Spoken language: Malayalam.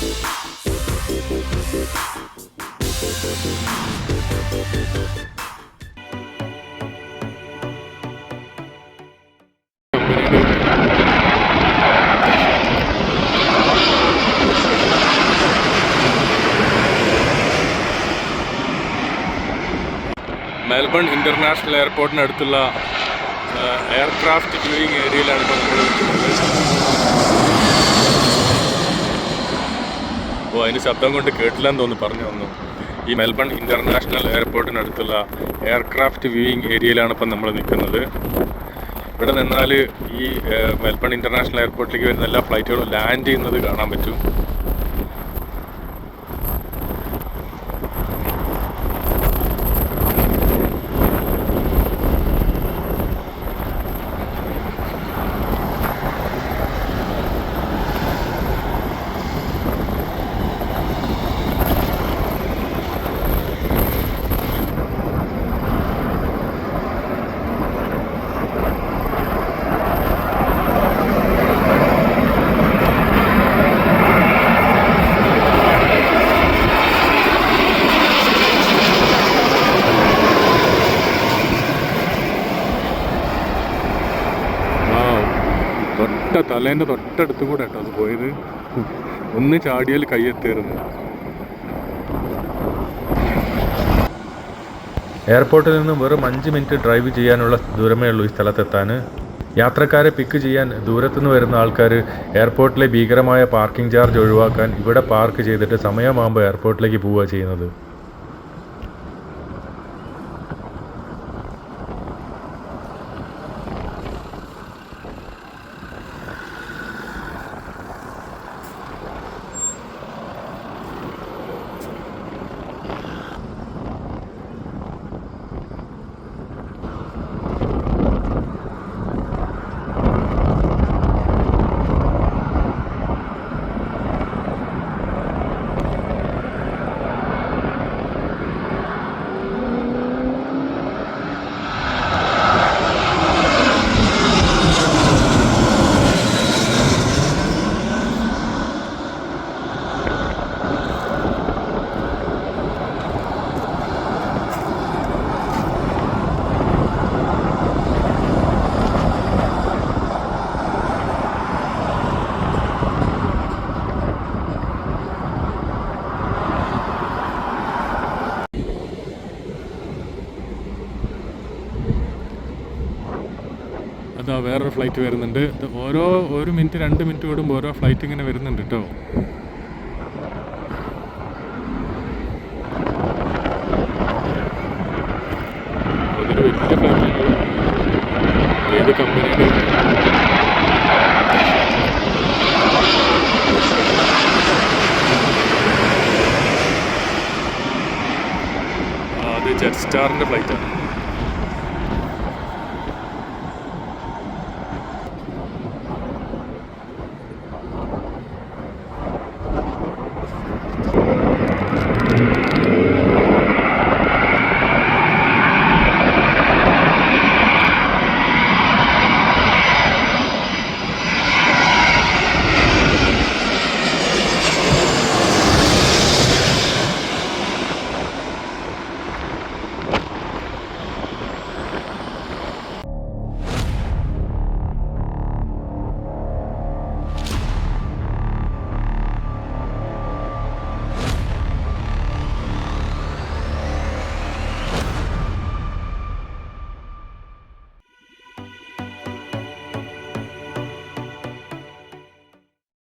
മെൽബൺ ഇന്റർനാഷണൽ എയർപോർട്ടിനടുത്തുള്ള എയർക്രാഫ്റ്റ് വ്യൂയിങ് ഏരിയയിലാണ് ഇപ്പോൾ നമ്മൾ ഓ അതിന് ശബ്ദം കൊണ്ട് കേട്ടില്ലെന്ന് തോന്നുന്നു. പറഞ്ഞു വന്നു. ഈ മെൽബൺ ഇന്റർനാഷണൽ എയർപോർട്ടിനടുത്തുള്ള എയർക്രാഫ്റ്റ് വ്യൂയിങ് ഏരിയയിലാണ് ഇപ്പം നമ്മൾ നിൽക്കുന്നത്. ഇവിടെ നിന്നാൽ ഈ മെൽബൺ ഇന്റർനാഷണൽ എയർപോർട്ടിലേക്ക് വരുന്ന എല്ലാ ഫ്ലൈറ്റുകളും ലാൻഡ് ചെയ്യുന്നത് കാണാൻ പറ്റും. തൊട്ട തലേന്റെ തൊട്ടടുത്തും കൂടെ കേട്ടോ അത് പോയത്. ഒന്ന് ചാടിയാൽ കയ്യെത്തേറുന്നു. എയർപോർട്ടിൽ നിന്നും വെറും അഞ്ച് മിനിറ്റ് ഡ്രൈവ് ചെയ്യാനുള്ള ദൂരമേ ഉള്ളൂ ഈ സ്ഥലത്തെത്താൻ. യാത്രക്കാരെ പിക്ക് ചെയ്യാൻ ദൂരത്തുനിന്ന് വരുന്ന ആൾക്കാർ എയർപോർട്ടിലെ ഭീകരമായ പാർക്കിംഗ് ചാർജ് ഒഴിവാക്കാൻ ഇവിടെ പാർക്ക് ചെയ്തിട്ട് സമയമാകുമ്പോൾ എയർപോർട്ടിലേക്ക് പോവുക ചെയ്യുന്നത്. അതാ വേറൊരു ഫ്ലൈറ്റ് വരുന്നുണ്ട്. ഓരോ ഒരു മിനിറ്റ് രണ്ട് മിനിറ്റ് കൂടുമ്പോൾ ഓരോ ഫ്ലൈറ്റ് ഇങ്ങനെ വരുന്നുണ്ട് കേട്ടോ അതൊരു ജെറ്റ് ഫ്ലൈറ്റാണ്